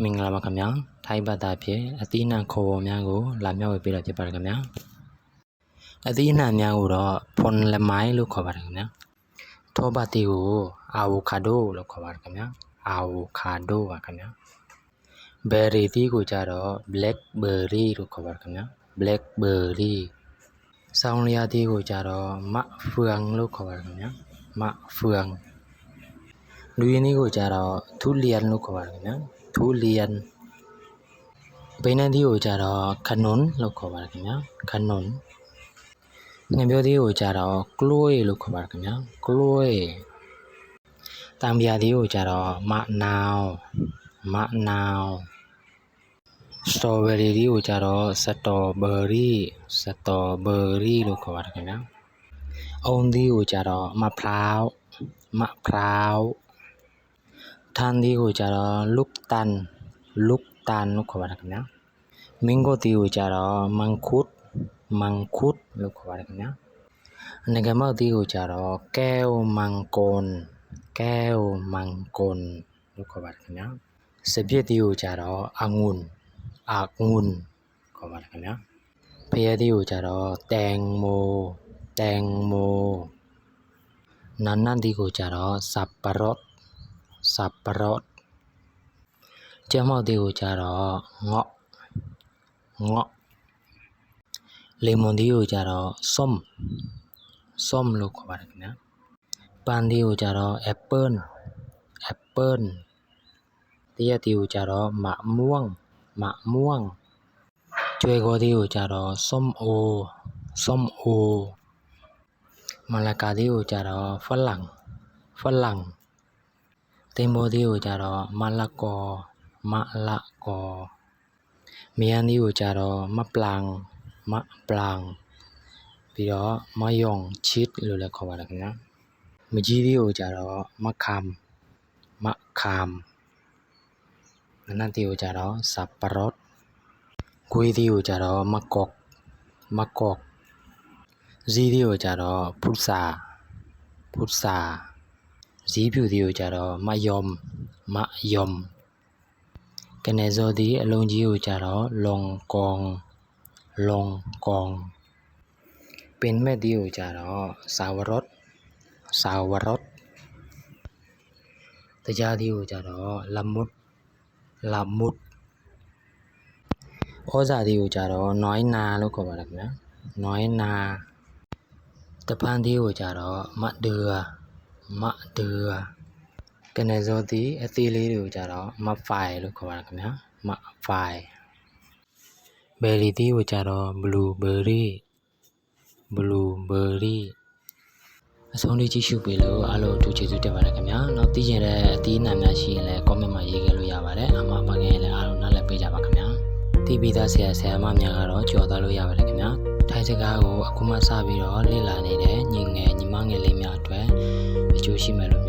မင်္ဂလာပါခင်ဗျာထိုင်းဘာသာဖြင့်အသီးနှံခေါ်ပေါ်များကိုလာမျှဝေပေးတာဖြစ်ပါတယ်ခင်ဗျာအသီးနှံများကိုတော့ဖွန်လမိုင်းလို့ခေါ်ပါတယ်ခင်ဗျာထောပတ်တီကိုအာဝိုကာဒိုလို့ခေါ်ပါတယ်ခင်ဗျာအာဝိုကာဒိုပါခင်ဗျာဘယ်ရီတီကိုကြတော့ blackberry လို့ခေါ်ပါတယ်ခင်ဗျာ blackberry ဆောင်းလျာတီကိုကြတော့မဖឿងလို့ခေါ်ပါတယ်ခင်ဗျာမဖឿងလူရင်းလေးကိုကြတော့ထူလျန်လို့ခေါ်ပါတယ်ခင်ဗျာ ထိုလီယန်ဘိန်းနန်ဒီကိုကြတော့ခနွန်လို့ခေါ်ပါတယ်ခင်ဗျာခနွန်ငါပြောသေးကိုကြတော့ကလိုးလို့ခေါ်ပါတယ်ခင်ဗျာကလိုးတံပြာသေးကိုကြတော့မနောင်မနောင်စတော်ဘယ်ရီဒီကိုကြတော့စတော်ဘယ်ရီစတော်ဘယ်ရီလို့ခေါ်ပါတယ်ခင်ဗျာအုံဒီကိုကြတော့မဖလောင်းမဖလောင်း ထန်းသီးကိုကြတော့လုတ်တန်လုတ်တန်လို့ခေါ်ပါတယ်ခင်ဗျာမင်းကိုသီးကိုကြတော့မန်ခုတ်မန်ခုတ်လို့ခေါ်ပါတယ်ခင်ဗျာငကမောက်သီးကိုကြတော့ကဲဝမန်ကွန်ကဲဝမန်ကွန်လို့ခေါ်ပါတယ်ခင်ဗျာစပြစ်သီးကိုကြတော့အငွန်းအငွန်းခေါ်ပါတယ်ခင်ဗျာဖရဲသီးကိုကြတော့တန်မိုတန်မိုနန်းနန်းသီးကိုကြတော့စပ်ပရော့ สับปะรดเจ้ามาดิวจารอเงาะเงาะเลมอนดิวจารอส้มส้มลูกขวาดนะปานดิวจารอแอปเปิลแอปเปิลตี้ยดิวจารอมะม่วงมะม่วงช่วยโกดิวจารอส้มโอส้มโอมาละกาดิวจารอฝรั่งฝรั่ง သိမ်ဘောသေးကိုကြတော့မလကောမလကောမယန်းသေးကိုကြတော့မပလန်မပလန်ပြီးတော့မယုံချစ်လို့လည်းခေါ်ပါတယ်ခင်ဗျာမကြီးသေးကိုကြတော့မခမ်မခမ်နနသေးကိုကြတော့စပ်ပရော့ဂွေးသေးကိုကြတော့မကော့မကော့ဇီးသေးကိုကြတော့ဖုစာဖုစာ ဇီးဖြူသည်ကိုကြတော့မယုံမယုံကနေဇောသည်အလုံးကြီးကိုကြတော့လုံကောင်လုံကောင်ပင်မဲ့သည်ကိုကြတော့စာဝရတ်စာဝရတ်တရားသည်ကိုကြတော့လမုတ်လမုတ်ဩဇာသည်ကိုကြတော့နွိုင်းနာလို့ခေါ်ပါတယ်ခင်ဗျာနွိုင်းနာတပန်းသည်ကိုကြတော့မဒឺ မဒឺကနေဇောသည်အသေးလေးတွေကိုကြတော့မဖိုင်လို့ခေါ်ပါတယ်ခင်ဗျာမဖိုင်ဘယ်လီသီးကိုကြတော့ဘလူးဘယ်ရီဘလူးဘယ်ရီအဆုံးလေးကြည့်ရှုပေးလို့အားလုံးအထူးကျေးဇူးတင်ပါတယ်ခင်ဗျာနောက်သိချင်တဲ့အသီးအနှံများရှိရင်လည်း comment မှာရေးခဲ့လို့ရပါတယ်အမှားပါခဲ့ရင်လည်းအားလုံးနားလည်ပေးကြပါခင်ဗျာတီးပြီးသားဆရာဆရာမများကတော့ကြော်သွားလို့ရပါတယ်ခင်ဗျာ ထိုင်စကားကိုအခုမှစပြီးတော့လေ့လာနေတဲ့ညီငယ်ညီမငယ်လေးများအတွက်အကျိုးရှိမယ်လို့